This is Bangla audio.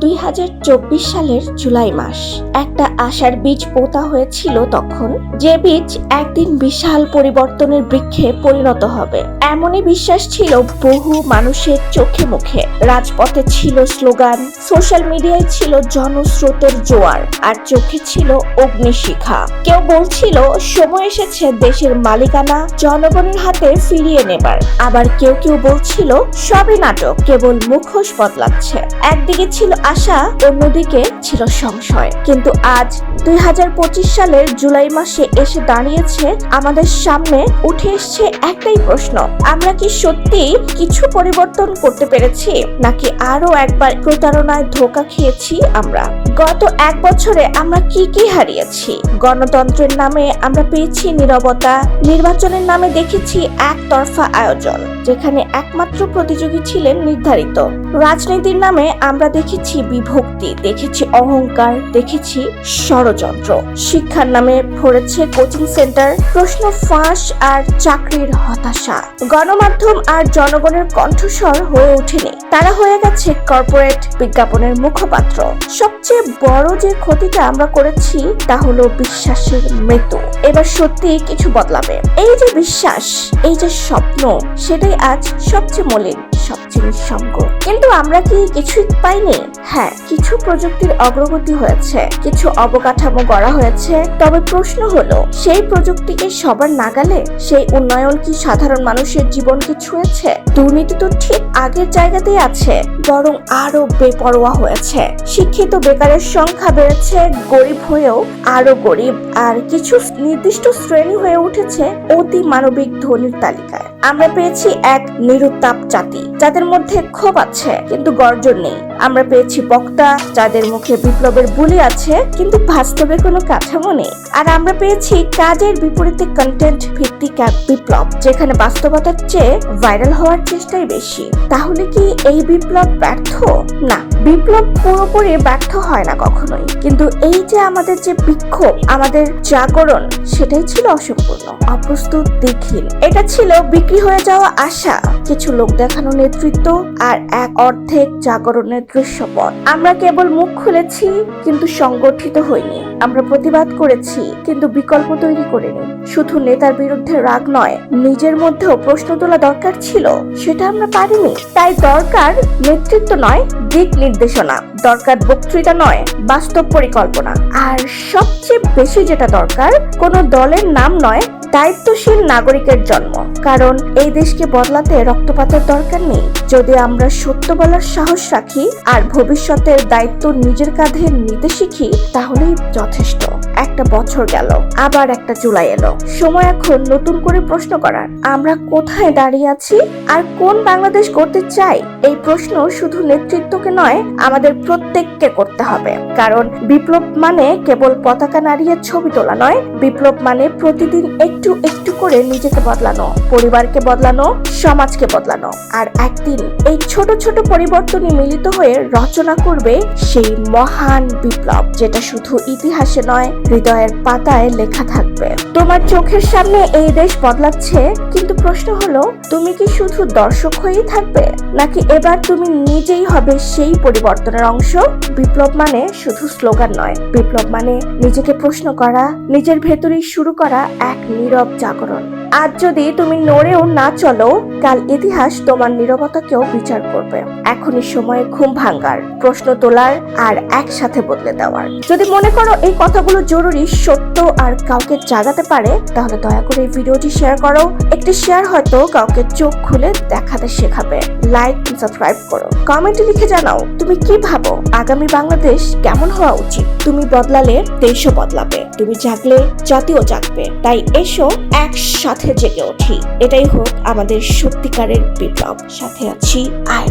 দুই হাজার চব্বিশ সালের জুলাই মাস। একটা আশার বীজ পোতা হয়েছিল তখন। যে বীজ একদিন বিশাল পরিবর্তনের বৃক্ষে পরিণত হবে। এমনই বিশ্বাস ছিল বহু মানুষের চোখে মুখে। রাজপথে ছিল স্লোগান, সোশ্যাল মিডিয়ায় ছিল জনস্রোতের জোয়ার, আর চোখে ছিল অগ্নিশিখা। কেউ বলছিল, সময় এসেছে দেশের মালিকানা জনগণের হাতে ফিরিয়ে নেবার। আবার কেউ কেউ বলছিল, সবই নাটক, কেবল মুখোশ বদলাচ্ছে। একদিকে ছিল আশা অন্যদিকে ছিল সংশয়। কিন্তু আজ দুই হাজার পঁচিশ সালের জুলাই মাসে এসে দাঁড়িয়েছে আমাদের সামনে, উঠে এসছে একটাই প্রশ্ন, আমরা কি সত্যি কিছু পরিবর্তন করতে পেরেছি, নাকি আরও একবার প্রতারণায় ধোকা খেয়েছি আমরা? গত এক বছরে আমরা কি কি হারিয়েছি? গণতন্ত্রের নামে আমরা পেয়েছি নীরবতা, নির্বাচনের নামে দেখেছি একতরফা আয়োজন, যেখানে একমাত্র প্রতিযোগী ছিলেন নির্ধারিত। রাজনীতির নামে আমরা দেখেছি বিভক্তি, দেখেছি অহংকার, দেখেছি ষড়যন্ত্র। শিক্ষার নামে ভরেছে কোচিং সেন্টার, প্রশ্ন ফাঁস আর চাকরির হতাশা। গণমাধ্যম আর জনগণের কণ্ঠস্বর হয়ে ওঠেনি। তারা হয়ে গেছে কর্পোরেট বিজ্ঞাপনের মুখপাত্র। সবচেয়ে বড় যে ক্ষতিটা আমরা করেছি, তা হলো বিশ্বাসের মৃত্যু। এবার সত্যি কিছু বদলাবে। এই যে বিশ্বাস, এই যে স্বপ্ন, সেটাই আজ সবচেয়ে মলিন। সবচেয়ে নিঃসঙ্গ কিন্তু আমরা কি কিছুই পাইনি? হ্যাঁ কিছু প্রযুক্তির অগ্রগতি হয়েছে, কিছু অবকাঠামো গড়া হয়েছে। তবে প্রশ্ন হলো, সেই প্রযুক্তিকে সবার নাগালে সেই উন্নয়ন কি সাধারণ মানুষের জীবনকে ছুঁয়েছে? দুর্নীতি তো ঠিক আগের জায়গাতেই আছে, বরং আরও বেপরোয়া হয়েছে। শিক্ষিত বেকারের সংখ্যা বেড়েছে, গরিব হয়েও আরও গরিব। আর কিছু নির্দিষ্ট শ্রেণি হয়ে উঠেছে অতি মানবিক ধনীর তালিকায়। আমরা পেয়েছি এক নিরুত্তাপ জাতি, যাদের মধ্যে ক্ষোভ আছে, কিন্তু গর্জন নেই। আমরা পেয়েছি বক্তা, যাদের মুখে বিপ্লবের বুলি আছে, কিন্তু বাস্তবে কোনো কাঠামো নেই। আর আমরা পেয়েছি কাজের বিপরীতে কন্টেন্ট ভিত্তিক এক বিপ্লব, যেখানে বাস্তবতার চেয়ে ভাইরাল হওয়ার চেষ্টাই বেশি। তাহলে কি এই বিপ্লব ব্যর্থ? না। বিপ্লব পুরোপুরি ব্যর্থ হয় না কখনোই। কিন্তু এই যে আমাদের যে বিক্ষোভ, আমাদের জাগরণ, সেটাই ছিল অসম্পূর্ণ, অপ্রস্তুত দিকহীন এটা ছিল বিক্রি হয়ে যাওয়া আশা, কিছু লোক দেখানো নেতৃত্ব আর এক অর্ধেক জাগরণের দৃশ্যপট। আমরা কেবল মুখ খুলেছি, কিন্তু সংগঠিত হইনি। আমরা প্রতিবাদ করেছি, কিন্তু বিকল্প তৈরি করিনি। শুধু নেতার বিরুদ্ধে রাগ নয়, নিজের মধ্যেও প্রশ্ন তোলা দরকার ছিল, সেটা আমরা পারিনি। তাই দরকার নেতৃত্ব নয়, দিক নির্দেশনা। দরকার বক্তৃতা নয়, বাস্তব পরিকল্পনা। আর সবচেয়ে বেশি যেটা দরকার, কোনো দলের নাম নয়, দায়িত্বশীল নাগরিকের জন্ম। কারণ এই দেশকে বদলাতে রক্তপাতের দরকার নেই। যদি আমরা সত্য বলার সাহস রাখি আর ভবিষ্যতের দায়িত্ব নিজের কাঁধে নিতে শিখি, তাহলেই যথেষ্ট। একটা বছর গেল, আবার একটা জুলাই এলো। সময় এখন নতুন করে প্রশ্ন করার। আমরা কোথায় দাঁড়িয়ে আছি আর কোন বাংলাদেশ করতে চাই? এই প্রশ্ন শুধু নেতৃত্বকে নয়, আমাদের প্রত্যেককে করতে হবে। কারণ বিপ্লব মানে কেবল পতাকা নাড়িয়ে ছবি তোলা নয়, বিপ্লব মানে প্রতিদিন একটু একটু করে নিজেকে বদলানো, পরিবারকে বদলানো, সমাজকে বদলানো। আর একদিন এই ছোট ছোট পরিবর্তনই মিলিত হয়ে রচনা করবে সেই মহান বিপ্লব, যেটা শুধু ইতিহাসে নয় হৃদয়ের পাতায় লেখা থাকবে। তোমার চোখের সামনে এই দেশ বদলাচ্ছে, কিন্তু প্রশ্ন হলো, তুমি কি শুধু দর্শক হয়েই থাকবে? নাকি এবার তুমি নিজেই হবে সেই পরিবর্তনের অংশ? বিপ্লব মানে শুধু স্লোগান নয়। বিপ্লব মানে নিজেকে প্রশ্ন করা, নিজের ভেতরেই শুরু করা এক নীরব জাগরণ। আজ যদি তুমি নড়েও না চলো, কাল ইতিহাস তোমার নীরবতাকেও বিচার করবে। এখনই সময় ঘুম ভাঙ্গার প্রশ্ন তোলার আর একসাথে বদলে দেওয়ার। যদি মনে করো এই কথাগুলো জরুরি, সত্য আর কাউকে জাগাতে পারে, তাহলে দয়া করে এই ভিডিওটি শেয়ার করো। একটি শেয়ার হয়তো কাউকে চোখ খুলে দেখাতে শেখাবে। লাইক সাবস্ক্রাইব করো। কমেন্টে লিখে জানাও, তুমি কি ভাবো? আগামী বাংলাদেশ কেমন হওয়া উচিত? তুমি বদলালে, দেশও বদলাবে। তুমি জাগলে, জাতিও জাগবে। তাই এসো একসাথে জেগে উঠি এটাই হোক আমাদের সত্যিকারের বিপ্লব। সাথে আছি আই